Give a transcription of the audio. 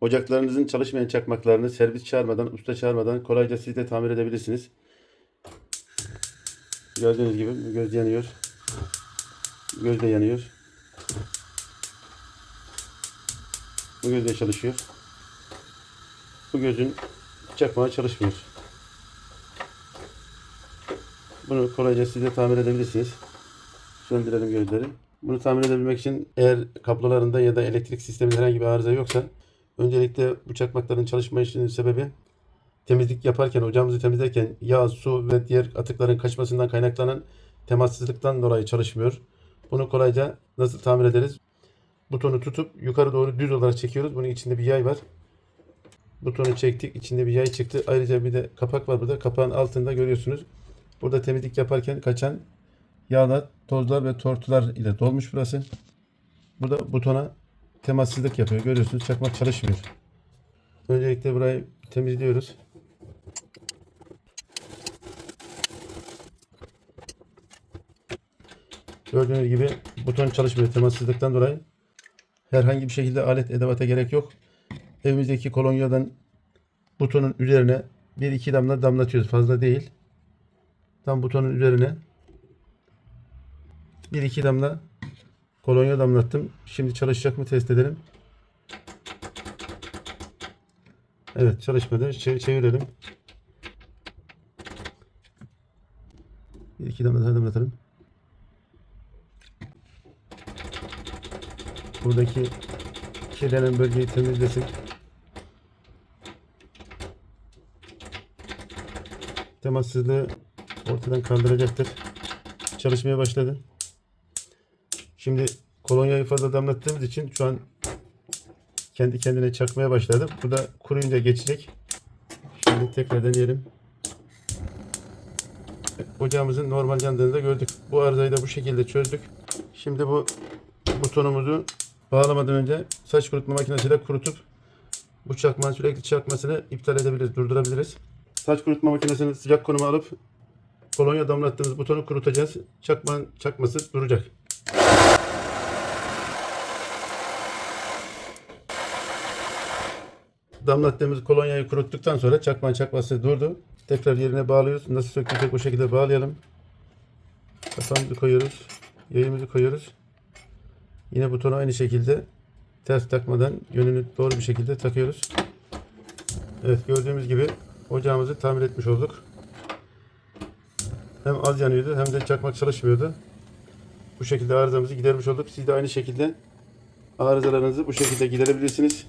Ocaklarınızın çalışmayan çakmaklarını servis çağırmadan, usta çağırmadan kolayca siz de tamir edebilirsiniz. Gördüğünüz gibi göz yanıyor. Göz de yanıyor. Bu göz de çalışıyor. Bu gözün çakmağı çalışmıyor. Bunu kolayca siz de tamir edebilirsiniz. Söndürelim gözleri. Bunu tamir edebilmek için eğer kablolarında ya da elektrik sisteminde herhangi bir arıza yoksa öncelikle bu çakmakların çalışmayışının sebebi temizlik yaparken, ocağımızı temizlerken yağ, su ve diğer atıkların kaçmasından kaynaklanan temassızlıktan dolayı çalışmıyor. Bunu kolayca nasıl tamir ederiz? Butonu tutup yukarı doğru düz olarak çekiyoruz. Bunun içinde bir yay var. Butonu çektik. içinde bir yay çıktı. Ayrıca bir de kapak var burada. Kapağın altında görüyorsunuz. Burada temizlik yaparken kaçan yağlar, tozlar ve tortular ile dolmuş burası. Burada butona temassızlık yapıyor. Görüyorsunuz çakmak çalışmıyor. Öncelikle burayı temizliyoruz. Gördüğünüz gibi buton çalışmıyor temassızlıktan dolayı. Herhangi bir şekilde alet edevata gerek yok. Evimizdeki kolonyadan butonun üzerine bir iki damla damlatıyoruz. Fazla değil. Tam butonun üzerine bir iki damla kolonya damlattım. Şimdi çalışacak mı test edelim. Evet çalışmadı. Çe- çevirelim. Bir iki damla daha damlatalım. Buradaki kirlenen bölgeyi temizlesin. Temassızlığı ortadan kaldıracaktır. Çalışmaya başladı. Şimdi kolonyayı fazla damlattığımız için şu an kendi kendine çakmaya başladı. Bu da kuruyunca geçecek. Şimdi tekrar deneyelim. Ocağımızın normal yandığını da gördük. Bu arızayı da bu şekilde çözdük. Şimdi bu butonumuzu bağlamadan önce saç kurutma makinesiyle kurutup bu çakmağın sürekli çakmasını iptal edebiliriz, durdurabiliriz. Saç kurutma makinesini sıcak konuma alıp kolonya damlattığımız butonu kurutacağız. Çakmağın çakması duracak. Damlattığımız kolonyayı kuruttuktan sonra çakmağın çakması durdu. Tekrar yerine bağlıyoruz. Nasıl söktüysek o şekilde bağlayalım. Kapağımızı koyuyoruz. Yayımızı koyuyoruz. Yine butonu aynı şekilde ters takmadan yönünü doğru bir şekilde takıyoruz. Evet gördüğümüz gibi ocağımızı tamir etmiş olduk. Hem az yanıyordu hem de çakmak çalışmıyordu. Bu şekilde arızamızı gidermiş olduk. Siz de aynı şekilde arızalarınızı bu şekilde giderebilirsiniz.